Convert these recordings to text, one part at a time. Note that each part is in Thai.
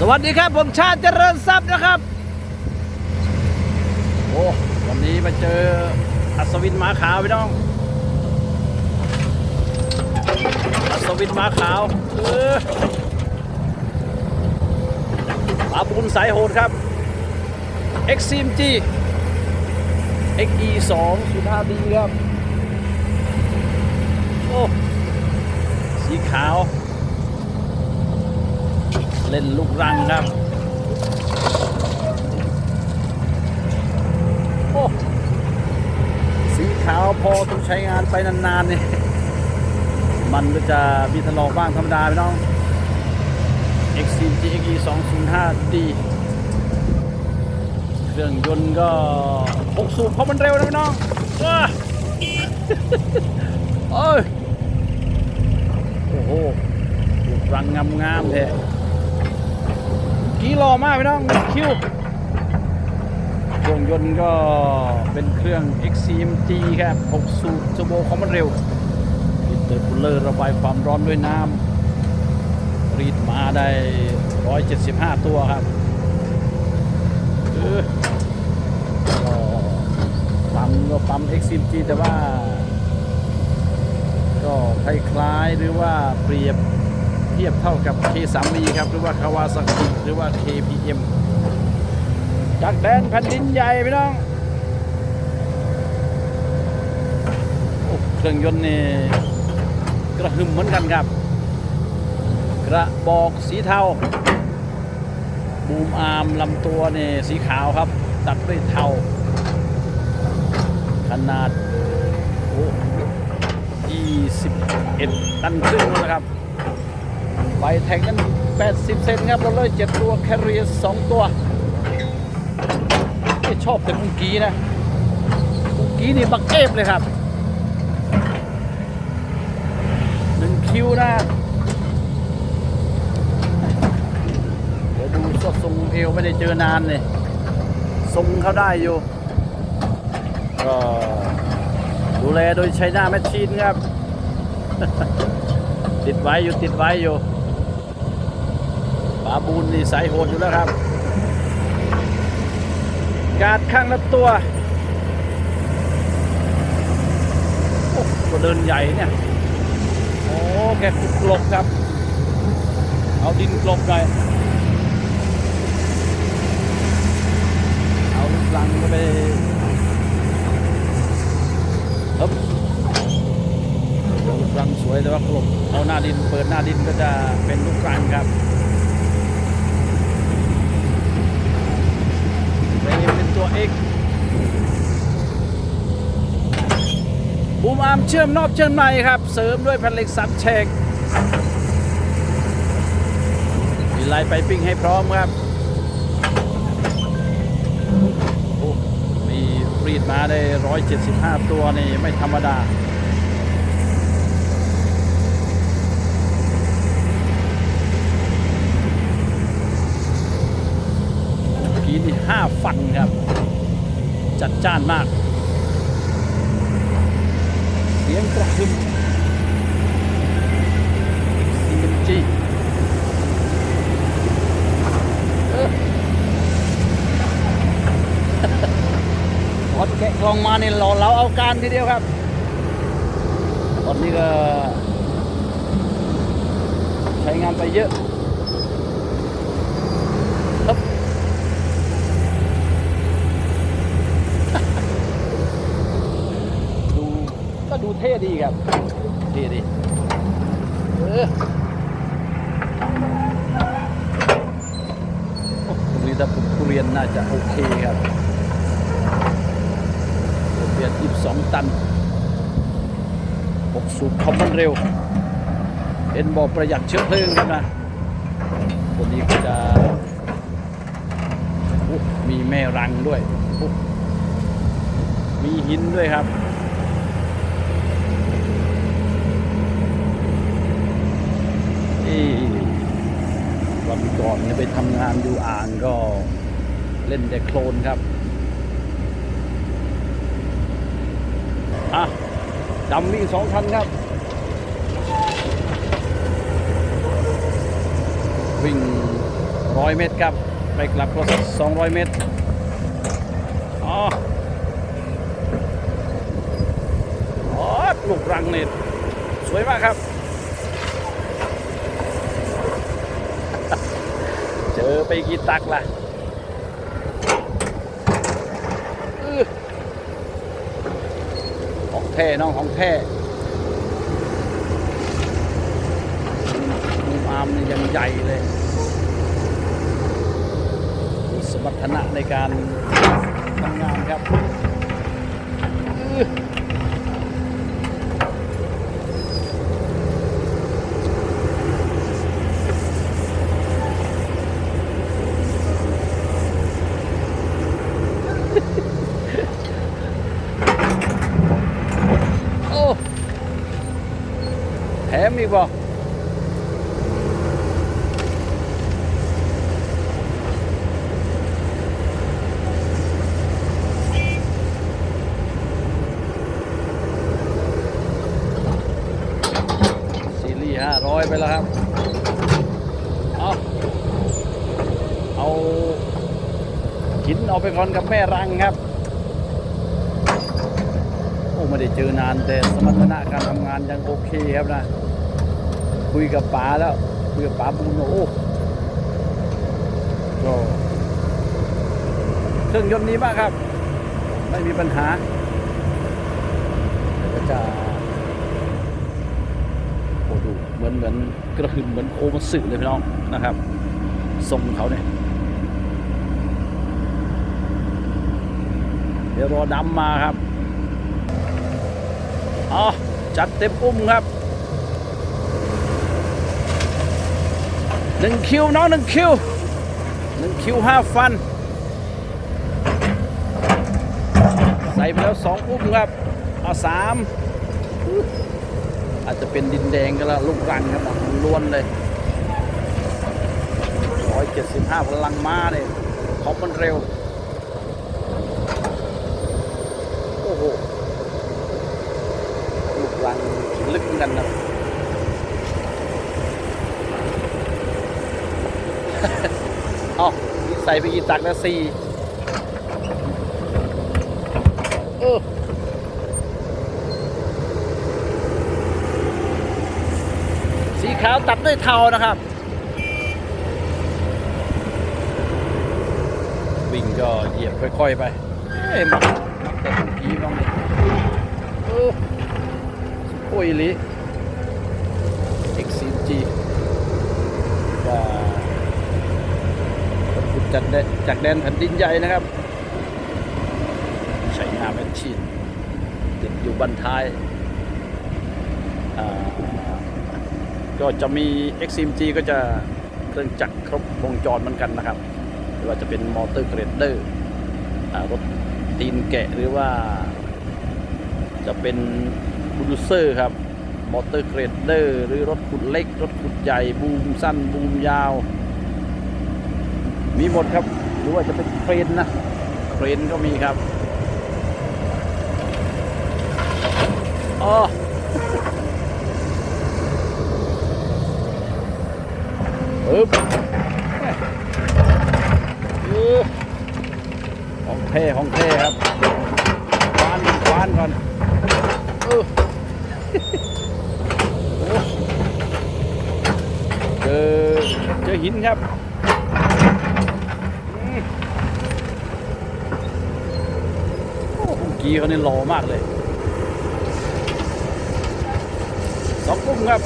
สวัสดีครับผมชาติเจริญทรัพย์นะครับ โอ้วันนี้มาเจออัศวินหมาขาวพี่น้อง อัศวินหมาขาวเออปลาบุญสายโหดครับ XCMG XE 2 0 5 d ครับ โอ้ สีขาว เล่นลูกรังครับโอ้สีขาวพอต้องใช้งานไปนานๆเนี่ยมันก็จะมีถลอกบ้างธรรมดาพี่น้อง XCG XE 205D เครื่องยนต์ก็6สูบเพราะมันเร็วนะพี่น้องว้าโอ้ยโอ้โหรังงามๆเลย กี่หล่อมากพี่น้องคิวเครื่องยนต์ก็เป็นเครื่อง XCMG ครับ6สูบเทอร์โบคอมมันเร็วอินเตอร์คูลเลอร์ระบายความร้อนด้วยน้ำรีดมาได้ 175 ตัวครับเออก็ปั๊มก็ปั๊ม XCMG แต่ว่า ก็คล้ายๆหรือว่าเปรียบ เทียบเท่ากับ K3E ครับ หรือว่าคาวาซากิหรือว่า KPM จากแดนแผ่นดินใหญ่พี่น้องอเครื่องยนต์นี่กระหึ่มเหมือนกันครับ กระบอกสีเทาบูมอาร์มลำตัวนี่สีขาวครับ ตัดด้วยเทา ขนาดโอ้21 ตันครึ่งนะครับ ใบแทงนั้น 80 เซนครับเราเลย7ตัวแคเรีย2ตัวไม่ชอบแต่กุงกีนะกุงกีนี่บักเอฟเลยครับหนึ่งคิวนะเดี๋ยวดูสดทรงเอวไม่ได้เจอนานเนี่ยทรงเขาได้อยู่ก็ดูแลโดยใช้หน้าแมชชีนครับ ติดไว้อยู่ติดไว้อยู่ปลาบูนนี่สายโหดอยู่แล้วครับ การดข้างละตัวโอ้ตัวเดินใหญ่เนี่ย โอ้ แกขุดกลบครับ เอาดินกลบเลยเอาลูกลังก็ไปฮึบลูกรังส วยแต่ว่ากลบเอาหน้าดิน เปิดหน้าดินก็จะเป็นลูกกรังครับเฟรมเป็นตัว X บูมอาร์มเชื่อมนอกเชื่อมในครับ เสริมด้วยแผ่นเหล็กสันเชกมีลายไปปิ้งให้พร้อมครับมีรีดมาได้ 175 ตัวนี่ไม่ธรรมดา กีนี่ห้าฟันครับ จัดจ้านมาก เสียงกระหึ่ม CMG เออพอแกะกล่องมาเนี่ยเราเราเอาการทีเดียวครับตอนนี้ก็ใช้งานไปเยอะครับ ดูก็ ดูเท่ดีครับเท่ดีเออโอ้ตรงนี้ถ้าปลูกทุเรียนน่าจะโอเคครับทุเรียน22 ตัน6สูบคอมมันเร็วเอ็นบอกประหยัดเชื้อเพลิงครับนะตัวนี้ก็จะโอ้มีแม่รังด้วยโอ้มีหินด้วยครับ ที่วันก่อนเนี่ยไปทำงานอยู่อ่างก็เล่นแต่โคลนครับอะดำมีสองคันครับ วิ่งร้อยเมตรครับ ไปกลับก็สักสองร้อยเมตรอ๋ออ๋อลูกรังเนี่ยสวยมากครับ เจอไปกี่ตักล่ะของแท้น้องของแท้มุมอามยังใหญ่เลย มีสมรรถนะในการทำงานครับอื้อโอ้แถม อีกบ่ซีรีส์ห้าร้อยไปแล้วครับ เอาเอาหินเอาไปก่อนกับแม่รังครับ โอ้ไม่ได้เจอนานแต่สมรรถนะการทำงานยังโอเคครับนะ คุยกับป๋าแล้วคุยกับป๋าบุญโอ้ก็เครื่องยนต์นี้มากครับ ไม่มีปัญหาก็จะโอ้ดูเหมือนเหมือนกระหึ่มเหมือนโคมาสึเลยพี่น้องนะครับทรงเขาเนี่ยเดี๋ยวรอดำมาครับอ๋อจัดเต็มอุ้มครับ หนึ่งคิวน้องหนึ่งคิวหนึ่งคิวห้าฟัน ใส่ไปแล้วสองอุ้มครับ เอาสามอาจจะเป็นดินแดงก็แล้วลูกรังครับล้วนเลย175พลังม้าเนี่ยคอมมันเร็ว โอ้โห ลูกรังลึกกันนะ เอ้านี่ ใส่ไปกี่ตักล้วสี่เออสีขาวตัดด้วยเทานะครับ วิ่งก็เหยียบค่อยๆไปเอ้ยมักมักแต่ของผีบ้างเลยโอ้โอ้ยลิ XCG ว่า จากแดนจากแดนแผ่นดินใหญ่นะครับใช้งานแมชชีนติดอยู่บันท้ายาก็จะมี XMG ก็จะเครื่องจักรครบวงจรเหมือนกันนะครับไม่ว่าจะเป็นมอเตอร์เกรดเดอร์รถตีนแกะหรือว่า จะเป็นบูลเซอร์ครับมอเตอร์เกรดเดอร์หรือรถขุดเล็ก รถขุดใหญ่บูมสั้นบูมยาว มีหมดครับ หรือว่าจะเป็นเครนนะเครนก็มีครับอ๋อปึ๊บเออของเท่ของเท่ครับควานควานก่อนเออเจอเจอหินครับอืมโอ้คุณ กีเขาเนี่ยรอมากเลยสองกุ้มครับ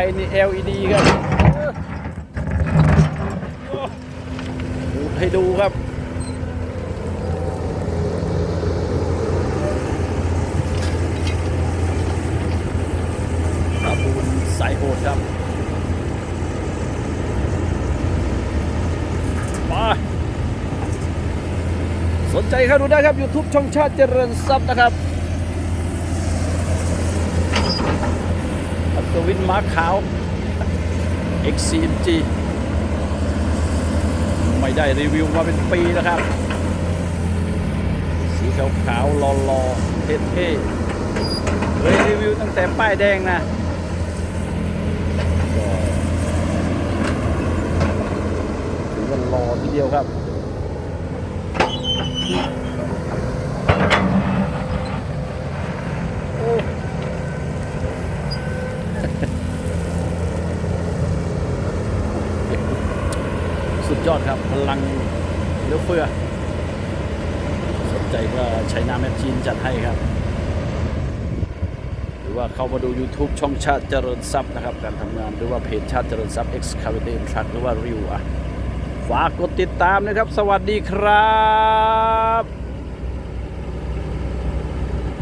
ไฟนี่ LED ครับดูให้ดูครับ ครับบูนสายโหดครับมาสนใจครับดูได้ครับ YouTube ช่องชาติเจริญทรัพย์นะครับ อัศวินม้าขาว XCMG ไม่ได้รีวิวมาเป็นปีแล้วครับ สีขาวขาวๆหล่อๆเท่ๆเคยรีวิวตั้งแต่ป้ายแดงนะถือว่าหล่อทีเดียวครับ โอ้ สุด ยอดครับพลังเลือเฟือสนใจก็ใช้น้ำแมชชีนจัดให้ครับ หรือว่าเข้ามาดู YouTube ช่องชาติเจริญทรัพย์นะครับ การทำงานหรือว่าเพจชาติเจริญทรัพย์ Excavator Truck หรือว่าริวอะฝากกดติดตามนะครับ สวัสดีครับ